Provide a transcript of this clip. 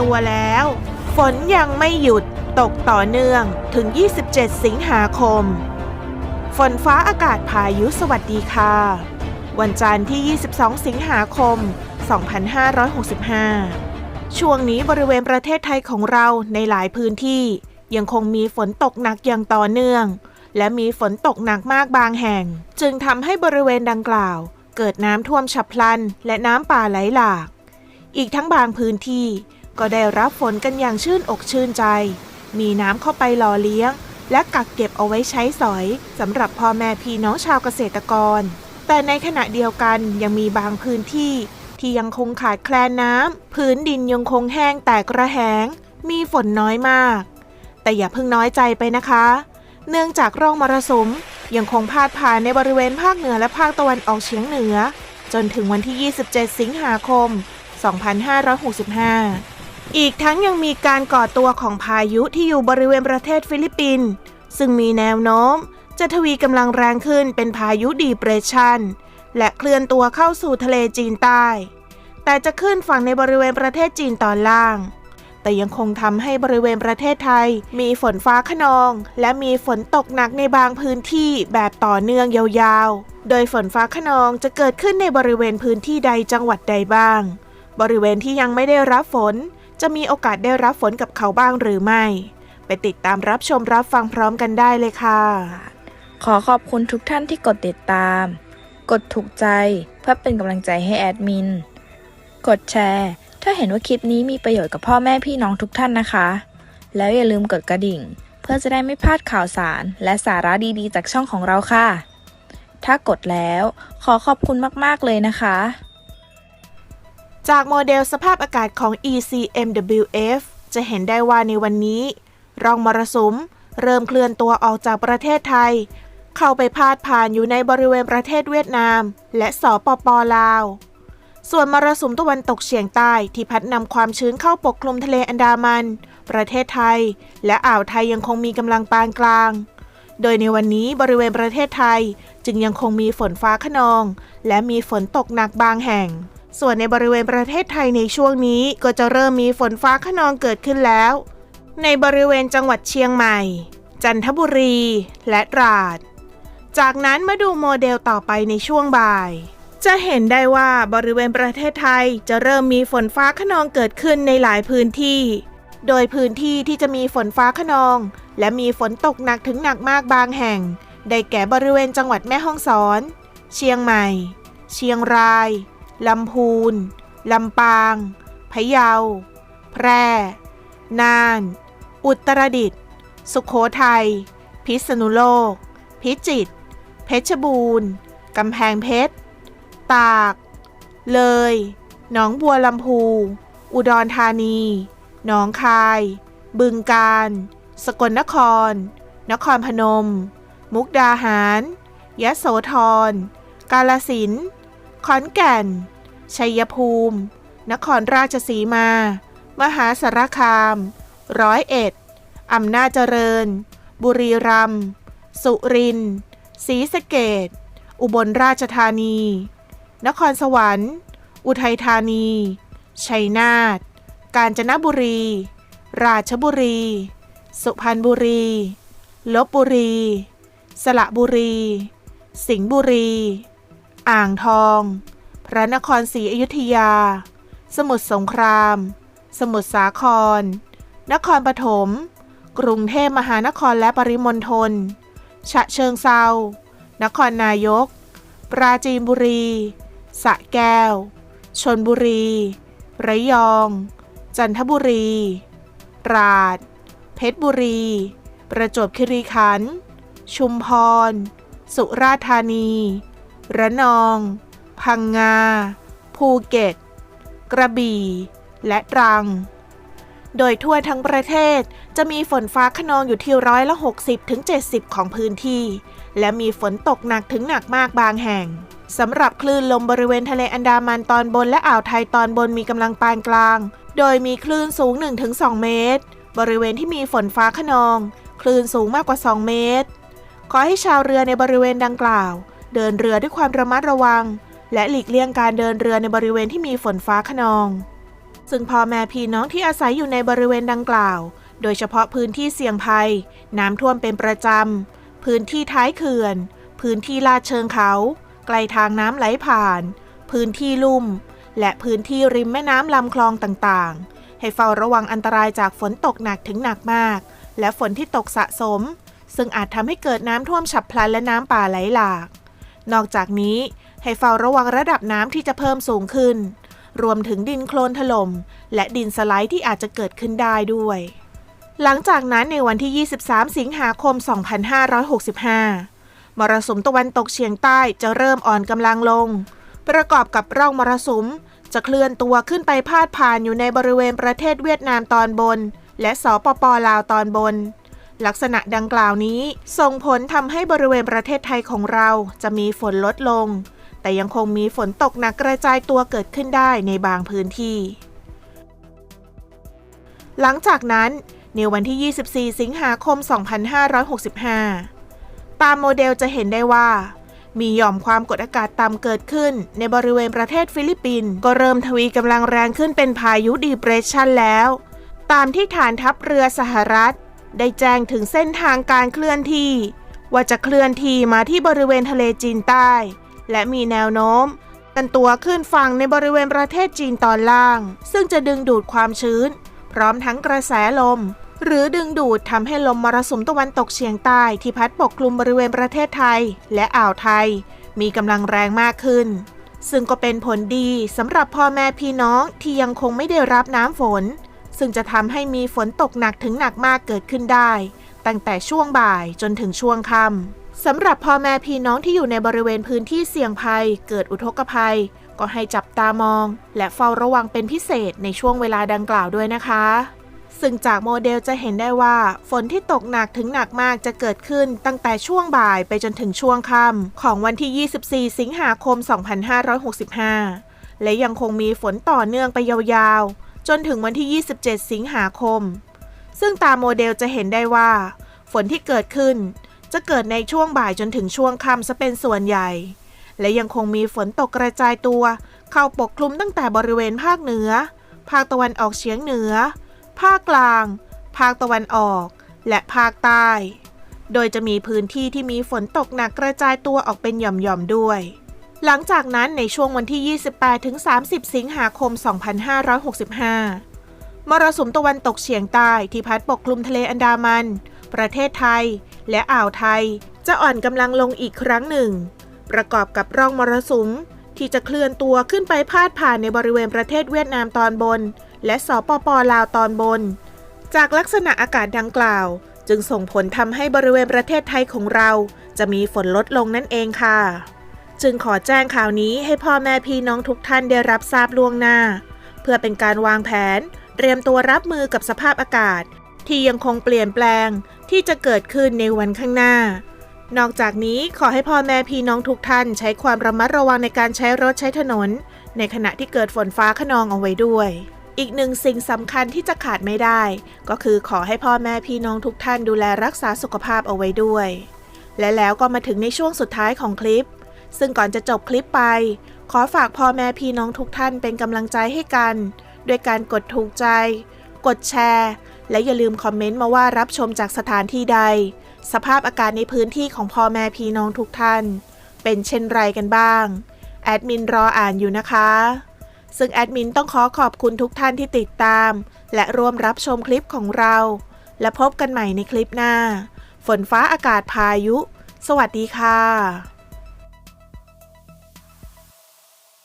ตัวแล้ว ฝนยังไม่หยุดตกต่อเนื่องถึง 27 สิงหาคม ฝนฟ้าอากาศพายุสวัสดีค่ะ วันจันทร์ที่ 22 สิงหาคม 2565 ช่วงนี้บริเวณประเทศไทยของเราในหลายพื้นที่ ยังคงมีฝนตกหนักอย่างต่อเนื่อง และมีฝนตกหนักมากบางแห่ง จึงทำให้บริเวณดังกล่าว เกิดน้ำท่วมฉับพลัน และน้ำป่าไหลหลาก อีกทั้งบางพื้นที่ ก็ได้รับฝนกันอย่างชื่นอกชื่นใจ มีน้ำเข้าไปหล่อเลี้ยง และกักเก็บเอาไว้ใช้สอยสำหรับพ่อแม่พี่น้องชาวเกษตรกร แต่ในขณะเดียวกันยังมีบางพื้นที่ ที่ยังคงขาดแคลนน้ำพื้นดินยังคงแห้งแตกระแหง มีฝนน้อยมาก แต่อย่าเพิ่งน้อยใจไปนะคะ เนื่องจากร่องมรสุมยังคงพาดผ่านในบริเวณภาคเหนือและภาคตะวันออกเฉียงเหนือ จนถึงวันที่ 27 สิงหาคม 2565 อีกทั้งยังมีการก่อตัวของพายุที่อยู่บริเวณประเทศฟิลิปปินส์ซึ่งมีแนวโน้ม จะทวีกำลังแรงขึ้นเป็นพายุดีเปรสชันและเคลื่อนตัวเข้าสู่ทะเลจีนใต้ แต่จะขึ้นฝั่งในบริเวณประเทศจีนตอนล่าง แต่ยังคงทำให้บริเวณประเทศไทย มีฝนฟ้าขนอง และมีฝนตกหนักในบางพื้นที่แบบต่อเนื่องยาวๆ โดยฝนฟ้าขนองจะเกิดขึ้นในบริเวณพื้นที่ใดจังหวัดใดบ้าง บริเวณที่ยังไม่ได้รับฝน จะมีโอกาสได้รับฝนกับเขาบ้างหรือไม่ ไปติดตามรับชมรับฟังพร้อมกันได้เลยค่ะ ขอขอบคุณทุกท่านที่กดติดตาม กดถูกใจเพื่อเป็นกำลังใจให้แอดมิน กดแชร์ ถ้าเห็นว่าคลิปนี้มีประโยชน์กับพ่อแม่พี่น้องทุกท่านนะคะ แล้วอย่าลืมกดกระดิ่ง เพื่อจะได้ไม่พลาดข่าวสาร และสาระดีๆ จากช่องของเราค่ะ ถ้ากดแล้ว ขอขอบคุณมากๆเลยนะคะ จากโมเดลสภาพอากาศของ ECMWF จะเห็นได้ว่าในวันนี้ ร่องมรสุม เริ่มเคลื่อนตัวออกจากประเทศไทย เข้าไปพาดผ่านอยู่ในบริเวณประเทศเวียดนาม และสปปลาว ส่วนมรสุมตะวันตกเฉียงใต้ที่พัดนำความชื้นเข้าปกคลุมทะเลอันดามัน ประเทศไทย และอ่าวไทยยังคงมีกำลังปานกลาง โดยในวันนี้บริเวณประเทศไทยจึงยังคงมีฝนฟ้าขนอง และมีฝนตกหนักบางแห่ง ส่วนในบริเวณประเทศไทยในช่วงนี้ก็จะเริ่มมีฝนฟ้าขนองเกิดขึ้นแล้ว ในบริเวณจังหวัดเชียงใหม่ จันทบุรี และตราด จากนั้นมาดูโมเดลต่อไปในช่วงบ่าย จะเห็นได้ว่าบริเวณประเทศไทยจะเริ่มมีฝนฟ้าขนองเกิดขึ้นในหลายพื้นที่ โดยพื้นที่ที่จะมีฝนฟ้าขนอง และมีฝนตกหนักถึงหนักมากบางแห่ง ได้แก่บริเวณจังหวัดแม่ฮ่องสอน เชียงใหม่ เชียงราย ลำพูน ลำปาง พะเยา แพร่ น่าน อุตรดิตถ์ สุขโขทัย พิษณุโลก พิจิตร เพชรบูรณ์ กำแพงเพชร ตาก เลย หนองบัวลำพู อุดรธานี หนองคาย บึงกาฬ สกลนคร นครพนม มุกดาหาร ยะโสธร กาลสินธุ์ ขอนแก่น ชัยภูมิ นครราชสีมา มหาสารคาม ร้อยเอ็ด อำนาจเจริญ บุรีรัมย์ สุรินทร์ ศรีสะเกดอุบลราชธานี นครสวรรค์ อุทัยธานี ชัยนาท กาญจนบุรี ราชบุรี สุพรรณบุรี ลบบุรี สระบุรี สิงห์บุรี อ่างทอง พระนครศรีอยุธยา สมุทรสงคราม สมุทรสาคร นครปฐม กรุงเทพมหานครและปริมณฑล ฉะเชิงเซา นครนายก ปราจีนบุรี สะแก้ว ชนบุรี ระยอง จันทบุรีตราด เพชรบุรี ประจวบคีรีขันธ์ ชุมพร สุราษฎร์ธานี ระนอง พังงา ภูเก็ต กระบี่ และตรัง โดยทั่วทั้งประเทศจะมีฝนฟ้าขนองอยู่ที่ร้อยละ 60ถึง70ของพื้นที่ และมีฝนตกหนักถึงหนักมากบางแห่งสำหรับคลื่นลมบริเวณทะเลอันดามันตอนบนและอ่าวไทยตอนบนมีกำลังปานกลาง โดยมีคลื่นสูง 1-2 เมตร บริเวณที่มีฝนฟ้าขนอง คลื่นสูงมากกว่า 2 เมตร ขอให้ชาวเรือในบริเวณดังกล่าว เดินเรือด้วยความระมัดระวัง และหลีกเลี่ยงการเดินเรือในบริเวณที่มีฝนฟ้าขนอง ซึ่งพ่อแม่พี่น้องที่อาศัยอยู่ในบริเวณดังกล่าว โดยเฉพาะพื้นที่เสี่ยงภัย น้ำท่วมเป็นประจำ พื้นที่ท้ายเขื่อน พื้นที่ลาดเชิงเขา ไกลทางน้ำไหลผ่าน พื้นที่ลุ่ม และพื้นที่ริมแม่น้ำลำคลองต่างๆ ให้เฝ้าระวังอันตรายจากฝนตกหนักถึงหนักมาก และฝนที่ตกสะสมซึ่งอาจทำให้เกิดน้ำท่วมฉับพลันและน้ำป่าไหลหลาก นอกจากนี้ให้เฝ้าระวังระดับน้ำที่จะเพิ่มสูงขึ้น รวมถึงดินโคลนถล่ม และดินสไลด์ที่อาจจะเกิดขึ้นได้ด้วย หลังจากนั้นในวันที่ 23 สิงหาคม 2565 มรสุมตะวันตกเฉียงใต้จะเริ่มอ่อนกำลังลง ประกอบกับร่องมรสุมจะเคลื่อนตัวขึ้นไปพาดผ่านอยู่ในบริเวณประเทศเวียดนามตอนบน และสปปลาวตอนบน ลักษณะดังกล่าวนี้ส่งผลทำให้บริเวณประเทศไทยของเราจะมีฝนลดลง แต่ยังคงมีฝนตกหนักกระจายตัวเกิดขึ้นได้ในบางพื้นที่ หลังจากนั้นในวันที่ 24 สิงหาคม 2565 ตามโมเดลจะเห็นได้ว่า มีหย่อมความกดอากาศต่ำเกิดขึ้น ในบริเวณประเทศฟิลิปปินส์ก็เริ่มทวีกำลังแรงขึ้นเป็นพายุดีเพรสชันแล้ว ตามที่ฐานทัพเรือสหรัฐ ได้แจ้งถึงเส้นทางการเคลื่อนที่ ว่าจะเคลื่อนที่มาที่บริเวณทะเลจีนใต้ และมีแนวโน้มกันตัวขึ้นฝั่งในบริเวณประเทศจีนตอนล่าง ซึ่งจะดึงดูดความชื้น พร้อมทั้งกระแสลม หรือดึงดูดทำให้ลมมรสุมตะวันตกเฉียงใต้ที่พัดปกคลุมบริเวณประเทศไทย และอ่าวไทย มีกำลังแรงมากขึ้น ซึ่งก็เป็นผลดีสำหรับพ่อแม่พี่น้องที่ยังคงไม่ได้รับน้ำฝน ซึ่งจะทำให้มีฝนตกหนักถึงหนักมากเกิดขึ้นได้ ตั้งแต่ช่วงบ่ายจนถึงช่วงค่ำสำหรับพ่อแม่พี่น้องที่อยู่ในบริเวณพื้นที่เสี่ยงภัย เกิดอุทกภัย ก็ให้จับตามอง และเฝ้าระวังเป็นพิเศษในช่วงเวลาดังกล่าวด้วยนะคะ ซึ่งจากโมเดลจะเห็นได้ว่า ฝนที่ตกหนักถึงหนักมากจะเกิดขึ้นตั้งแต่ช่วงบ่ายไปจนถึงช่วงค่ำของวันที่ 24 สิงหาคม 2565 และยังคงมีฝนต่อเนื่องไปยาวๆ จนถึงวันที่ 27 สิงหาคม ซึ่งตามโมเดลจะเห็นได้ว่า ฝนที่เกิดขึ้น จะเกิดในช่วงบ่ายจนถึงช่วงค่ำซะเป็นส่วนใหญ่ และยังคงมีฝนตกกระจายตัว เข้าปกคลุมตั้งแต่บริเวณภาคเหนือ ภาคตะวันออกเฉียงเหนือ ภาคกลาง ภาคตะวันออก และภาคใต้ โดยจะมีพื้นที่ที่มีฝนตกหนักกระจายตัวออกเป็นหย่อมๆด้วย หลังจากนั้นในช่วงวันที่ 28ถึง30 สิงหาคม 2565 มรสุมตะวันตกเฉียงใต้ที่พัดปกคลุมทะเลอันดามัน ประเทศไทย และอ่าวไทย จะอ่อนกำลังลงอีกครั้งหนึ่ง ประกอบกับร่องมรสุมที่จะเคลื่อนตัวขึ้นไปพาดผ่านในบริเวณประเทศเวียดนามตอนบน และสปปลาวตอนบน จากลักษณะอากาศดังกล่าว จึงส่งผลทำให้บริเวณประเทศไทยของเรา จะมีฝนลดลงนั่นเองค่ะ จึงขอแจ้งข่าวนี้ให้พ่อแม่พี่น้องทุกท่านได้รับทราบล่วงหน้า เพื่อเป็นการวางแผน เตรียมตัวรับมือกับสภาพอากาศ ที่ยังคงเปลี่ยนแปลงที่จะเกิดขึ้นในวันข้างหน้า นอกจากนี้ขอให้พ่อแม่พี่น้องทุกท่านใช้ความระมัดระวังในการใช้รถใช้ถนน ในขณะที่เกิดฝนฟ้าขนองเอาไว้ด้วยอีกหนึ่งสิ่งสำคัญที่จะขาดไม่ได้ ก็คือขอให้พ่อแม่พี่น้องทุกท่านดูแลรักษาสุขภาพเอาไว้ด้วย และแล้วก็มาถึงในช่วงสุดท้ายของคลิป ซึ่งก่อนจะจบคลิปไป ขอฝากพ่อแม่พี่น้องทุกท่านเป็นกำลังใจให้กัน ด้วยการกดถูกใจ กดแชร์ และอย่าลืมคอมเมนต์มาว่ารับชมจากสถานที่ใด สภาพอากาศในพื้นที่ของพ่อแม่พี่น้องทุกท่าน เป็นเช่นไรกันบ้าง แอดมินรออ่านอยู่นะคะ ซึ่งแอดมินต้องขอขอบคุณทุกท่านที่ติดตาม และร่วมรับชมคลิปของเรา และพบกันใหม่ในคลิปหน้า ฝนฟ้าอากาศพายุ สวัสดีค่ะ